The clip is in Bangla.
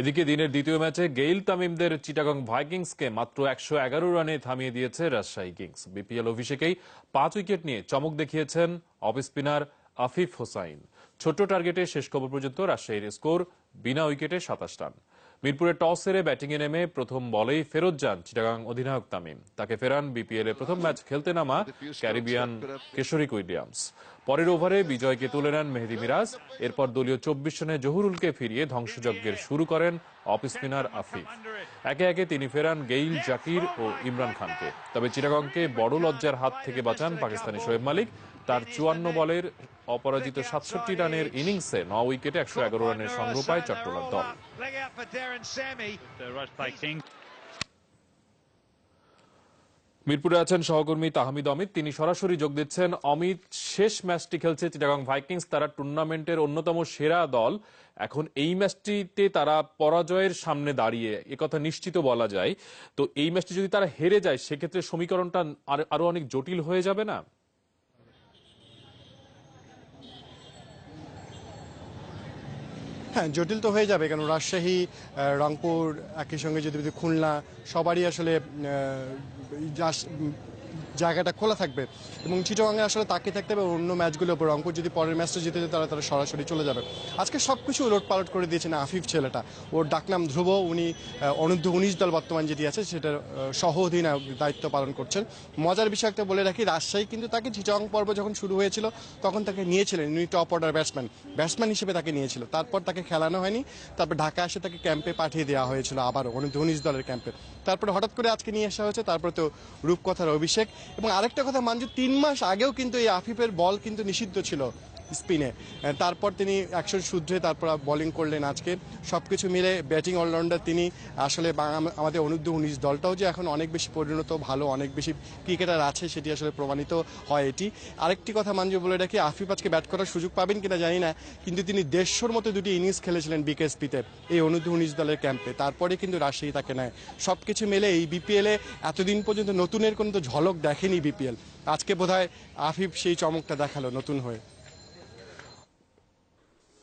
এদিকে দিনের দ্বিতীয় ম্যাচে গেইল তামিমদের চিটাগং ভাইকিংসকে মাত্র একশো এগারো রানে থামিয়ে দিয়েছে রাজশাহী কিংস। বিপিএল অভিষেকেই পাঁচ উইকেট নিয়ে চমক দেখিয়েছেন অফ স্পিনার আফিফ হোসাইন। ছোট্ট টার্গেটে শেষ খবর পর্যন্ত রাজশাহীর স্কোর, বিনা উইকেটে সাতাশ রান। মিরপুরে টস হেরে ব্যাটিংয়ে নেমে প্রথম বলেই ফেরত যান চিটাগাং অধিনায়ক তামিম। তাকে ফেরান বিপিএল এ প্রথম ম্যাচ খেলতে নামা ক্যারিবিয়ান কেশরিক উইলিয়ামস। পরের ওভারে বিজয়কে তুলে নেন মেহেদি মিরাজ। এরপর দলীয় চব্বিশ রানে জহুরুলকে ফিরিয়ে ধ্বংসযজ্ঞের শুরু করেন অফ স্পিনার আফিফ। একে একে তিনি ফেরান গেইল, জাকির ও ইমরান খানকে। তবে চিটাগংকে বড় লজ্জার হাত থেকে বাঁচান পাকিস্তানি শোয়েব মালিক। তার চুয়ান্ন বলের অপরাজিত সাতষট্টি রানের ইনিংসে ন উইকেটে একশো এগারো রানের সংগ্রহ পায় চট্টগ্রাম দল. মিরপুরে আছেন সহকর্মী তাহমিদ অমিত। তিনি সরাসরি যোগ দিচ্ছেন অমিত। শেষ ম্যাচটি খেলছে চিটাগাং ভাইকিংস। তারা টুর্নামেন্টের অন্যতম সেরা দল। এখন এই ম্যাচটিতে তারা পরাজয়ের সামনে দাঁড়িয়ে, একথা নিশ্চিত বলা যায়। তো এই ম্যাচটি যদি তারা হেরে যায়, সেক্ষেত্রে সমীকরণটা আরও অনেক জটিল হয়ে যাবে না? হ্যাঁ জটিল তো হয়ে যাবে কেন রাজশাহী রংপুর একই সঙ্গে যদি খুলনা সবারই আসলে জায়গাটা খোলা থাকবে। এবং চিটগাঙে আসলে তাকিয়ে থাকতে হবে অন্য ম্যাচগুলো উপর। রংপুর যদি পরের ম্যাচটা জিতে যায়, তারা তারা সরাসরি চলে যাবে। আজকে সব কিছু উলট পালট করে দিয়েছেন আফিফ ছেলেটা। ওর ডাকনাম ধ্রুব, উনি অনূর্ধ্ব উনিশ দল বর্তমান যেটি আছে, সেটার সহ অধিনায়ক দায়িত্ব পালন করছেন। মজার বিষয় একটা বলে রাখি, রাজশাহী কিন্তু তাকে চিটং পর্ব যখন শুরু হয়েছিল, তখন তাকে নিয়েছিলেন। উনি টপ অর্ডার ব্যাটসম্যান। ব্যাটসম্যান হিসেবে তাকে নিয়েছিল। তারপর তাকে খেলানো হয়নি। তারপর ঢাকা এসে তাকে ক্যাম্পে পাঠিয়ে দেওয়া হয়েছিল আবারও, অনূর্ধ্ব উনিশ দলের ক্যাম্পে। তারপরে হঠাৎ করে আজকে নিয়ে আসা হয়েছে, তারপরে তো রূপকথার অভিষেক। এবং আরেকটা কথা মানজু তিন মাস আগেও কিন্তু এই আফিফের বল কিন্তু নিষিদ্ধ ছিল। স্পিনে। তারপর তিনি অ্যাকশন শুদ্ধে তারপর বোলিং করলেন আজকে। সব কিছু মিলে ব্যাটিং অলরাউন্ডার তিনি আসলে আমাদের অনূর্ধ্ব উনিশ দলটাও যে এখন অনেক বেশি পরিণত, ভালো, অনেক বেশি ক্রিকেটার আছে সেটি আসলে প্রমাণিত হয় এটি। আরেকটি কথা মানজু বলে রাখি, আফিফ আজকে ব্যাট করার সুযোগ পাবেন কিনা জানি না, কিন্তু তিনি দেড়শোর মতো দুটি ইনিংস খেলেছিলেন বিকেএসপিতে এই অনূর্ধ্ব উনিশ দলের ক্যাম্পে তারপরে কিন্তু রাজশাহী তাকে নেয়। সব কিছু মিলে এই বিপিএলে এতদিন পর্যন্ত নতুনের কোনো তো ঝলক দেখেনি বিপিএল আজকে বোধহয় আফিফ সেই চমকটা দেখাল নতুন হয়ে।